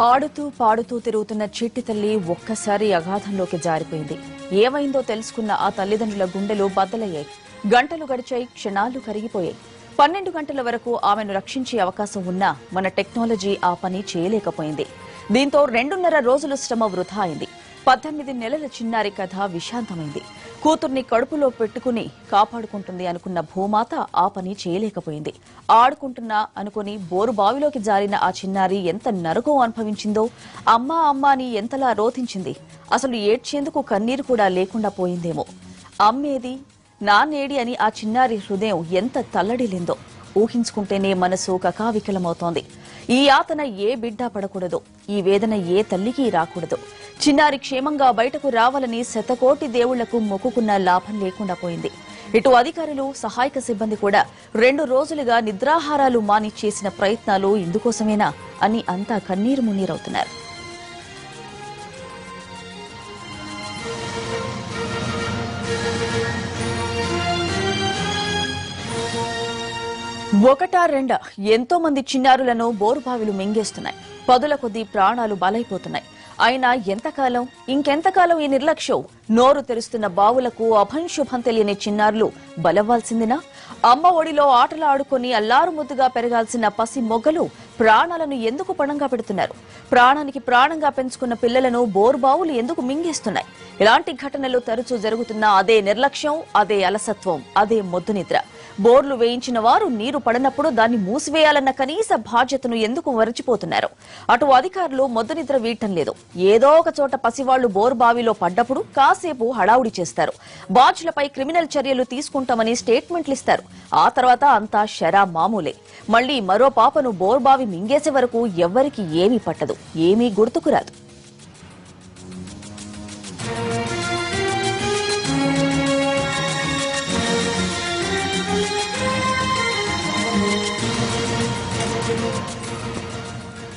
ఆడుతూ పాడుతూ తిరుగుతున్న చిట్టి తల్లి ఒక్కసారి అగాధంలోకి జారిపోయింది. ఏమైందో తెలుసుకున్న ఆ తల్లిదండ్రుల గుండెలు బద్దలయ్యాయి. గంటలు గడిచాయి క్షణాలు కరిగిపోయాయి. పన్నెండు గంటల వరకు ఆమెను రక్షించే అవకాశం ఉన్నా మన టెక్నాలజీ ఆ పని చేయలేకపోయింది. దీంతో రెండున్నర రోజులు శ్రమ వృధా అయింది. పద్దెనిమిది నెలల చిన్నారి కథ విషాంతమైంది కూతుర్ని కడుపులో పెట్టుకుని కాపాడుకుంటుంది అనుకున్న భూమాత ఆ పని చేయలేకపోయింది. ఆడుకుంటున్నా అనుకుని బోరు బావిలోకి జారిన ఆ చిన్నారి ఎంత నరకం అనుభవించిందో అమ్మా అమ్మా అని ఎంతలా రోధించింది అసలు ఏడ్చేందుకు కన్నీరు కూడా లేకుండా పోయిందేమో. అమ్మేది నానేడి అని ఆ చిన్నారి హృదయం ఎంత తల్లడిలిందో ఊహించుకుంటేనే మనసు కకావికలమవుతోంది. ఈ యాతన ఏ బిడ్డ పడకూడదు. ఈ వేదన ఏ తల్లికి రాకూడదు. చిన్నారి క్షేమంగా బయటకు రావాలని శతకోటి దేవుళ్ళకు మొక్కుకున్న లాభం లేకుండా పోయింది. ఇటు అధికారులు సహాయక సిబ్బంది కూడా రెండు రోజులుగా నిద్రాహారాలు మాని చేసిన ప్రయత్నాలు ఇందుకోసమేనా అని అంతా కన్నీరు మున్నీరవుతున్నారు. ఒకటా రెండా ఎంతో మంది చిన్నారులను బోరుబావిలు మింగేస్తున్నాయి. పదుల కొద్దీ ప్రాణాలు బలైపోతున్నాయి. అయినా ఎంతకాలం ఇంకెంతకాలం ఈ నిర్లక్ష్యం? నోరు తెరుస్తున్న బావులకు అభంశుభం తెలియని చిన్నారులు బలవ్వాల్సిందినా? అమ్మ ఒడిలో ఆటలు ఆడుకుని అల్లారుముద్దుగా పెరగాల్సిన పసి మొగ్గలు ప్రాణాలను ఎందుకు పణంగా పెడుతున్నారు? ప్రాణానికి ప్రాణంగా పెంచుకున్న పిల్లలను బోరుబావులు ఎందుకు మింగేస్తున్నాయి? ఇలాంటి ఘటనలు తరచూ జరుగుతున్న అదే నిర్లక్ష్యం అదే అలసత్వం అదే మొద్దు నిద్ర. బోర్లు వేయించిన వారు నీరు పడనప్పుడు దాన్ని మూసివేయాలన్న కనీస బాధ్యతను ఎందుకు మరచిపోతున్నారు? అటు అధికారులు మొద్దు నిద్ర వీయటం లేదు. ఏదో ఒక చోట పసివాళ్ళు బోర్ బావిలో పడ్డప్పుడు కాసేపు హడావుడి చేస్తారు. బాధ్యులపై క్రిమినల్ చర్యలు తీసుకుంటామని స్టేట్మెంట్లు ఇస్తారు. ఆ తర్వాత అంతా షరా మామూలే. మళ్ళీ మరో పాపను బోర్బావి మింగేసే వరకు ఎవ్వరికి ఏమీ పట్టదు. ఏమీ గుర్తుకురాదు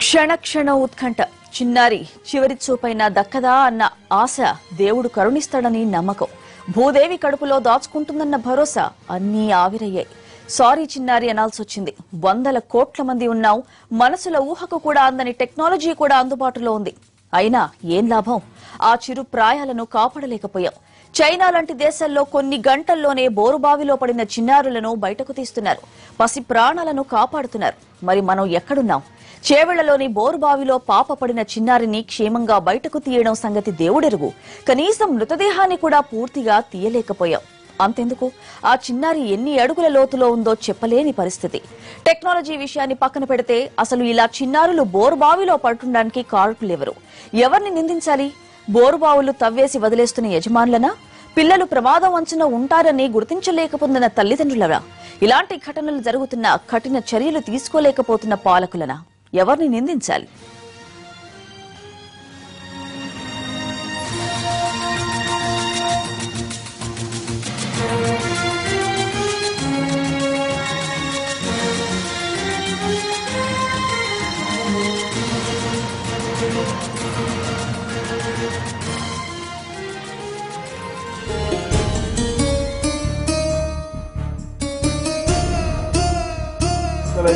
క్షణ క్షణ ఉత్కంఠ. చిన్నారి చివరి చూపైన దక్కదా అన్న ఆశ దేవుడు కరుణిస్తాడని నమ్మకం. భూదేవి కడుపులో దాచుకుంటుందన్న భరోసా అన్నీ ఆవిరయ్యాయి. సారీ చిన్నారి అనాల్సొచ్చింది వందల కోట్ల మంది ఉన్నాం. మనసుల ఊహకు కూడా అందని టెక్నాలజీ కూడా అందుబాటులో ఉంది. అయినా ఏం లాభం? ఆ చిరు ప్రాయాలను కాపాడలేకపోయాం. చైనా లాంటి దేశాల్లో కొన్ని గంటల్లోనే బోరుబావిలో పడిన చిన్నారులను బయటకు తీస్తున్నారు. పసి ప్రాణాలను కాపాడుతున్నారు. మరి మనం ఎక్కడున్నాం? చేవెళ్ళలోని బోరుబావిలో పాప పడిన చిన్నారిని క్షేమంగా బయటకు తీయడం సంగతి దేవుడెరుగు. కనీసం మృతదేహాన్ని కూడా పూర్తిగా తీయలేకపోయాం. అంతెందుకు? ఆ చిన్నారి ఎన్ని అడుగుల లోతులో ఉందో చెప్పలేని పరిస్థితి. టెక్నాలజీ విషయాన్ని పక్కన పెడితే అసలు ఇలా చిన్నారులు బోరుబావిలో పడుతుండడానికి కారకులెవరు? ఎవరిని నిందించాలి? బోరుబావులు తవ్వేసి వదిలేస్తున్న యజమానులనా? పిల్లలు ప్రమాదం అంచున ఉంటారని గుర్తించలేకపోతున్న తల్లిదండ్రులనా ఇలాంటి ఘటనలు జరుగుతున్న కఠిన చర్యలు తీసుకోలేకపోతున్న పాలకులనా? ఎవరిని నిందించాలి?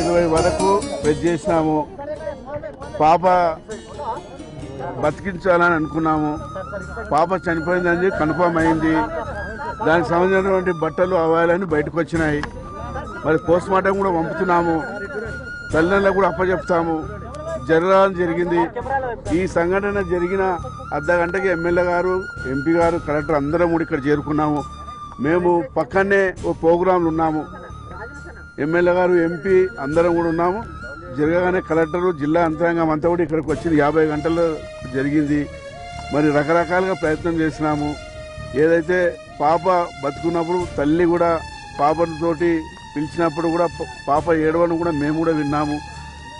ఇరవై వరకు పెద్ద చేసినాము. పాప బతికించాలని అనుకున్నాము. పాప చనిపోయిందని కన్ఫర్మ్ అయింది. దానికి సంబంధించినటువంటి బట్టలు అవ్వాలని బయటకు వచ్చినాయి. మరి పోస్ట్ మార్టం కూడా పంపుతున్నాము. తల్లిదండ్రులకు కూడా అప్పచెప్తాము. జరగడం జరిగింది. ఈ సంఘటన జరిగిన అర్ధ గంటకి ఎమ్మెల్యే గారు ఎంపీ గారు కలెక్టర్ అందరం కూడా ఇక్కడ చేరుకున్నాము. మేము పక్కనే ఓ ప్రోగ్రాంలు ఉన్నాము. ఎమ్మెల్యే గారు ఎంపీ అందరం కూడా ఉన్నాము. జరగగానే కలెక్టరు జిల్లా యంత్రాంగం అంతా కూడా ఇక్కడికి వచ్చింది. యాభై గంటల్లో జరిగింది. మరి రకరకాలుగా ప్రయత్నం చేసినాము. ఏదైతే పాప బతుకున్నప్పుడు తల్లి కూడా పాపతోటి పిలిచినప్పుడు కూడా పాప ఏడవను కూడా మేము కూడా విన్నాము.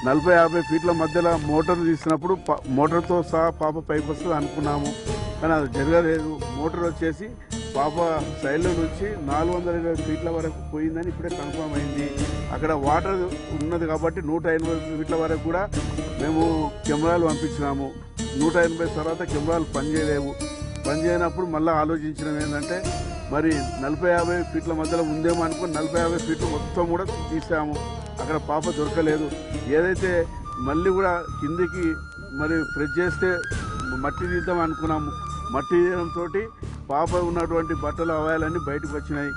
నలభై యాభై ఫీట్ల మధ్యలో మోటార్ తీసినప్పుడు మోటార్తో సహా పాప పైకి వస్తుంది అనుకున్నాము. కానీ అది జరగలేదు. మోటార్ వచ్చేసి పాప సైడ్లో నుంచి నాలుగు వందల ఇరవై ఫీట్ల వరకు పోయిందని ఇప్పుడే కన్ఫర్మ్ అయింది. అక్కడ వాటర్ ఉన్నది కాబట్టి నూట ఎనభై ఫీట్ల వరకు కూడా మేము కెమెరాలు పంపించినాము. నూట ఎనభై తర్వాత కెమెరాలు పనిచేయలేవు. పనిచేయనప్పుడు మళ్ళీ ఆలోచించడం ఏంటంటే మరి నలభై యాభై ఫీట్ల మధ్యలో ఉందేమో అనుకుని నలభై యాభై ఫీట్లు మొత్తం కూడా తీసాము అక్కడ పాప దొరకలేదు. ఏదైతే మళ్ళీ కూడా కిందికి మరి ప్రెస్ చేస్తే మట్టి తీద్దాం అనుకున్నాము. మట్టి తీయడంతో పాప ఉన్నటువంటి బట్టలు అవయాలన్నీ బయటకు వచ్చినాయి.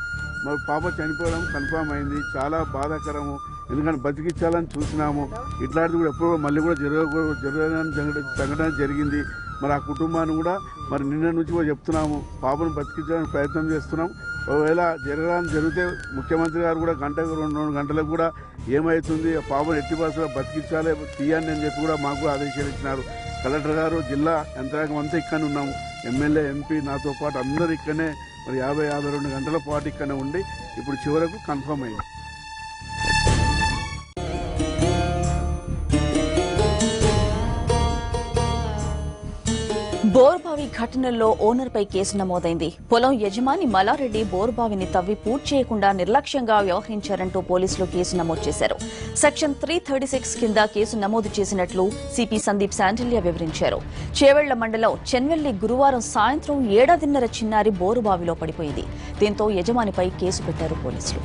మరి పాప చనిపోవడం కన్ఫామ్ అయింది. చాలా బాధాకరము. ఎందుకంటే బతికించాలని చూసినాము. ఇట్లాంటిది కూడా ఎప్పుడు మళ్ళీ కూడా జరగ జరగని జరగ- సంఘటన జరిగింది. మరి ఆ కుటుంబాన్ని కూడా మరి నిన్న నుంచి కూడా చెప్తున్నాము. పాపను బతికించడానికి ప్రయత్నం చేస్తున్నాం. ఒకవేళ జరగడానికి జరిగితే ముఖ్యమంత్రి గారు కూడా గంటకు రెండు రెండు గంటలకు కూడా ఏమవుతుంది ఆ పాపను ఎట్టి బస్సులో బతికించాలి తీయండి అని చెప్పి కూడా మాకు ఆదేశాలు ఇచ్చినారు. కలెక్టర్ గారు జిల్లా యంత్రాంగం అంతా ఇక్కడనే ఉన్నాము. ఎమ్మెల్యే ఎంపీ నాతో పాటు అందరూ ఇక్కడనే మరి యాభై యాభై రెండు గంటల పాటు ఇక్కడనే ఉండి ఇప్పుడు చివరకు కన్ఫర్మ్ అయ్యింది బోర్బావి ఘటనలో ఓనర్పై కేసు నమోదైంది. పొలం యజమాని మలారెడ్డి బోర్బావిని తవ్వి పూర్తి చేయకుండా నిర్లక్ష్యంగా వ్యవహరించారంటూ పోలీసులు కేసు నమోదు చేశారు. సెక్షన్ త్రీ థర్టీ సిక్స్ కింద కేసు నమోదు చేసినట్లు సిపి సందీప్ శాండిల్య వివరించారు. చేవెళ్ళ మండలం చెన్వెల్లి గురువారం సాయంత్రం ఏడాదిన్నర చిన్నారి బోరుబావిలో పడిపోయింది. దీంతో యజమానిపై కేసు పెట్టారు పోలీసులు.